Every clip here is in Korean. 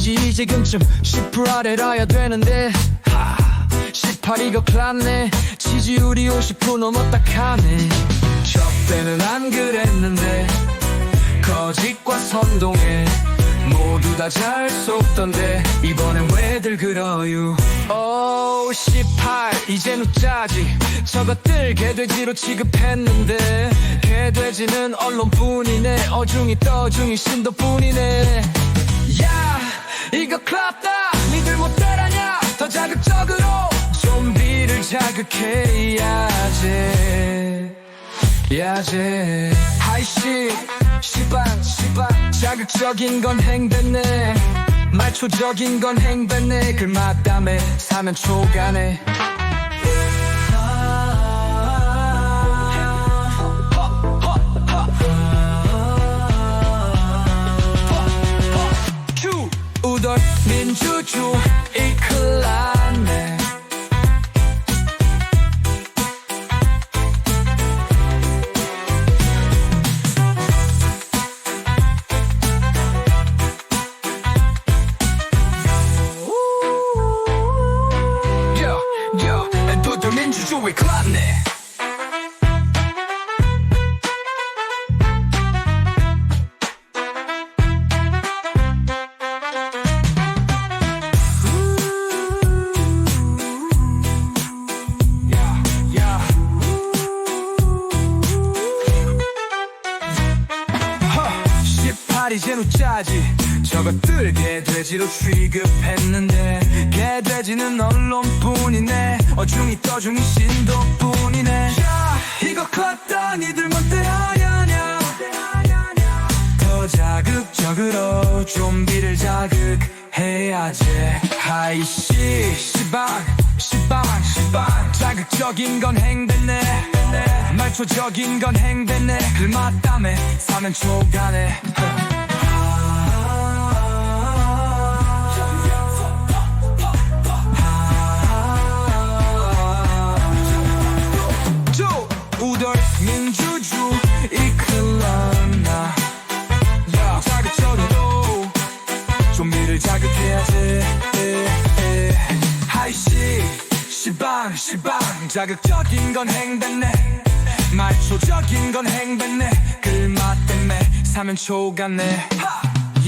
지금쯤 10% 아래라야 되는데. 하 18이가 클났네. 지지율이 50% 넘었다 카네. 저 때는 안 그랬는데. 거짓과 선동에 모두 다 잘 속던데. 이번엔 왜들 그러유? 오18 이젠 웃자지. 저것들 개돼지로 취급했는데. 개돼지는 언론뿐이네. 어중이 떠중이 신도뿐이네. 야 이거 클럽다. 니들 못 따라냐? 더 자극적으로 좀비를 자극해야지. 야제 하이씨. 시방 시방. 자극적인 건 행됐네. 말초적인 건 행됐네. 글맛담에 사면 초간에 우돌 민주주 이클라네 야, 야, 우돌 민주주 이클 18 이젠 웃자지. 저것들 개돼지로 취급했는데 개돼지는 언론뿐이네. 어중이 떠중이 신도뿐이네. 야 이거 컸다 니들 못대하냐냐. 더 자극적으로 좀비를 자극해야지. 하이씨 시방 시방 시방 자극적인 건 행됐네. 말초적인 건 행됐네. 글맛담에 사면 초간에 자극적인 건 행됐네. 말초적인 건 행됐네. 글맛 때문에 사면 초간네.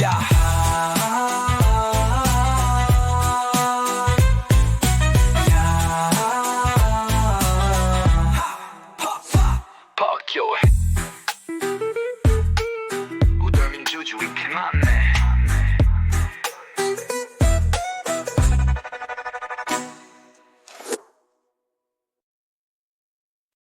야. Fuck